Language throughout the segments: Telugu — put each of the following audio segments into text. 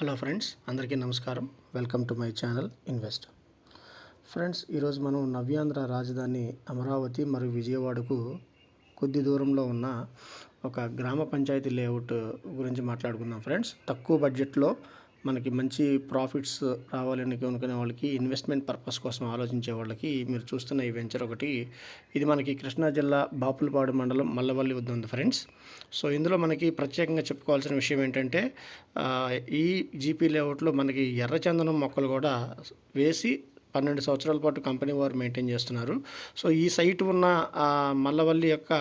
హలో ఫ్రెండ్స్ అందరికీ నమస్కారం. Welcome to my channel invest friends ఈరోజు మనం నవ్యాంధ్ర రాజధాని అమరావతి మరియు విజయవాడకు కొద్ది దూరంలో ఉన్న ఒక గ్రామ పంచాయతీ లేఅవుట్ గురించి మాట్లాడుకుందాం ఫ్రెండ్స్. తక్కువ బడ్జెట్లో మనకి మంచి ప్రాఫిట్స్ రావాలని అనుకునే వాళ్ళకి ఇన్వెస్ట్మెంట్ పర్పస్ కోసం ఆలోచించే వాళ్ళకి మీరు చూస్తున్న ఈ వెంచర్ ఒకటి. ఇది మనకి కృష్ణా జిల్లా బాపులపాడు మండలం మల్లవల్లి వద్ద ఉంది ఫ్రెండ్స్. సో ఇందులో మనకి ప్రత్యేకంగా చెప్పుకోవాల్సిన విషయం ఏంటంటే ఈ జీపీ లేఅవుట్లో మనకి ఎర్రచందనం మొక్కలు కూడా వేసి పన్నెండు సంవత్సరాల పాటు కంపెనీ వారు మెయింటైన్ చేస్తున్నారు. సో ఈ సైట్ ఉన్న మల్లవల్లి యొక్క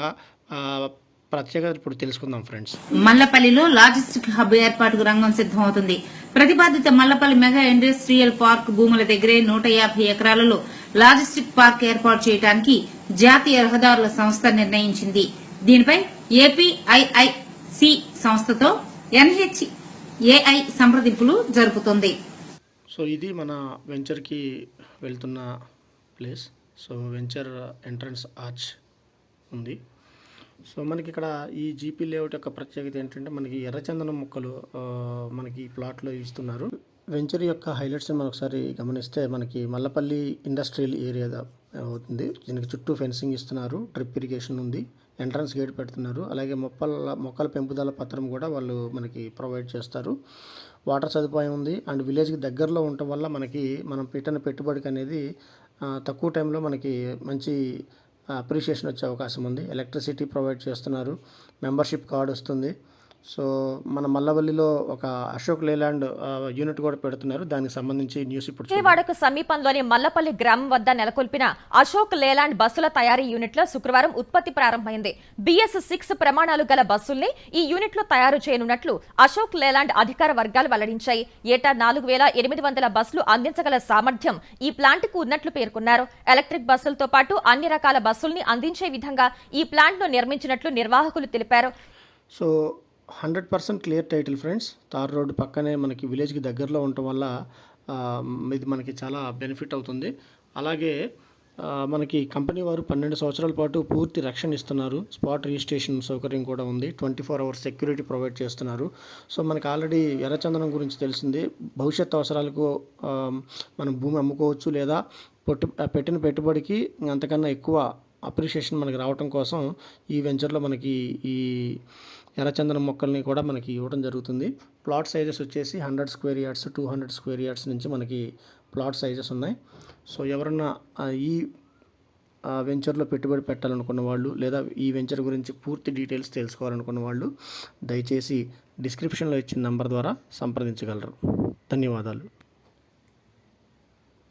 ప్రత్యేకత ఇప్పుడు తెలుసుకుందాం ఫ్రెండ్స్. మల్లపల్లిలో లాజిస్టిక్ హబ్ ఏర్పాటుకు రంగం సిద్దమవుతుంది ప్రతిపాదిత మల్లపల్లి మెగా ఇండస్ట్రియల్ పార్క్ భూముల దగ్గరే నూట యాభై ఎకరాలలో లాజిస్టిక్ పార్క్ ఏర్పాటు చేయడానికి జాతీయ రహదారుల సంస్థ నిర్ణయించింది. దీనిపై ఏపీఐఐసి సంస్థతో ఎన్హెచ్ఏఐ సంప్రదింపులు జరుపుతోంది. సో ఇది మన వెంచర్కి వెళ్తున్న place. So venture entrance arch ఉంది. సో మనకి ఇక్కడ ఈ జీపీ లేఅవుట్ యొక్క ప్రత్యేకత ఏంటంటే మనకి ఎర్రచందనం మొక్కలు మనకి ఈ ప్లాట్లో ఇస్తున్నారు. వెంచర్ యొక్క హైలైట్స్ని మనం ఒకసారి గమనిస్తే మనకి మల్లపల్లి ఇండస్ట్రియల్ ఏరియా అవుతుంది. దీనికి చుట్టూ ఫెన్సింగ్ ఇస్తున్నారు డ్రిప్ ఇరిగేషన్ ఉంది ఎంట్రన్స్ గేట్ పెడుతున్నారు. అలాగే మొక్కల మొక్కల పెంపుదల పత్రం కూడా వాళ్ళు మనకి ప్రొవైడ్ చేస్తారు. వాటర్ సదుపాయం ఉంది. అండ్ విలేజ్కి దగ్గరలో ఉండటం వల్ల మనకి మనం పెట్టిన పెట్టుబడికి అనేది తక్కువ టైంలో మనకి మంచి అప్రిషియేషన్ వచ్చే అవకాశం ఉంది. ఎలక్ట్రిసిటీ ప్రొవైడ్ చేస్తున్నారు. మెంబర్షిప్ కార్డు వస్తుంది. సో మన మల్లవల్లిలో ఒక అశోక్ లేలాండ్ యూనిట్ కూడా పెడుతున్నారు. దానికి సంబంధించి న్యూస్ ఇప్పుడు. విజయవాడకు సమీపంలోని మల్లపల్లి గ్రామం వద్ద నెలకొల్పిన అశోక్ లేలాండ్ బస్సుల తయారీ యూనిట్లో శుక్రవారం ఉత్పత్తి ప్రారంభమైంది. బిఎస్ సిక్స్ ప్రమాణాలు గల బస్సుల్ని ఈ యూనిట్లో తయారు చేయనున్నట్లు అశోక్ లేలాండ్ అధికార వర్గాలు వెల్లడించాయి. ఏటా నాలుగు వేల ఎనిమిది వందల బస్సులు అందించగల సామర్థ్యం ఈ ప్లాంట్కు ఉన్నట్లు పేర్కొన్నారు. ఎలక్ట్రిక్ బస్సులతో పాటు అన్ని రకాల బస్సుల్ని అందించే విధంగా ఈ ప్లాంట్ను నిర్మించినట్లు నిర్వాహకులు తెలిపారు. So hundred percent clear title friends. Tar road పక్కనే మనకి విలేజ్కి దగ్గరలో ఉండటం వల్ల ఇది మనకి చాలా బెనిఫిట్ అవుతుంది. అలాగే మనకి కంపెనీ వారు పన్నెండు సంవత్సరాల పాటు పూర్తి రక్షణ ఇస్తున్నారు. స్పాట్ రిజిస్ట్రేషన్ సౌకర్యం కూడా ఉంది. Twenty four hours security provide చేస్తున్నారు. సో మనకి ఆల్రెడీ ఎర్రచందనం గురించి తెలిసింది. భవిష్యత్ అవసరాలకు మనం భూమి అమ్ముకోవచ్చు లేదా పెట్టు పెట్టిన పెట్టుబడికి అంతకన్నా ఎక్కువ అప్రిషియేషన్ మనకి రావటం కోసం ఈ వెంచర్లో మనకి ఈ ఎర్రచందనం మొక్కల్ని కూడా మనకి ఇవ్వడం జరుగుతుంది. ప్లాట్ సైజెస్ వచ్చేసి hundred square yards two hundred square yards నుంచి మనకి ప్లాట్ సైజెస్ ఉన్నాయి. సో ఎవరన్నా ఈ ఆ, వెంచర్లో పెట్టుబడి పెట్టాలనుకున్న వాళ్ళు లేదా ఈ వెంచర్ గురించి పూర్తి డీటెయిల్స్ తెలుసుకోవాలనుకున్న వాళ్ళు దయచేసి డిస్క్రిప్షన్లో ఇచ్చిన నంబర్ ద్వారా సంప్రదించగలరు. ధన్యవాదాలు.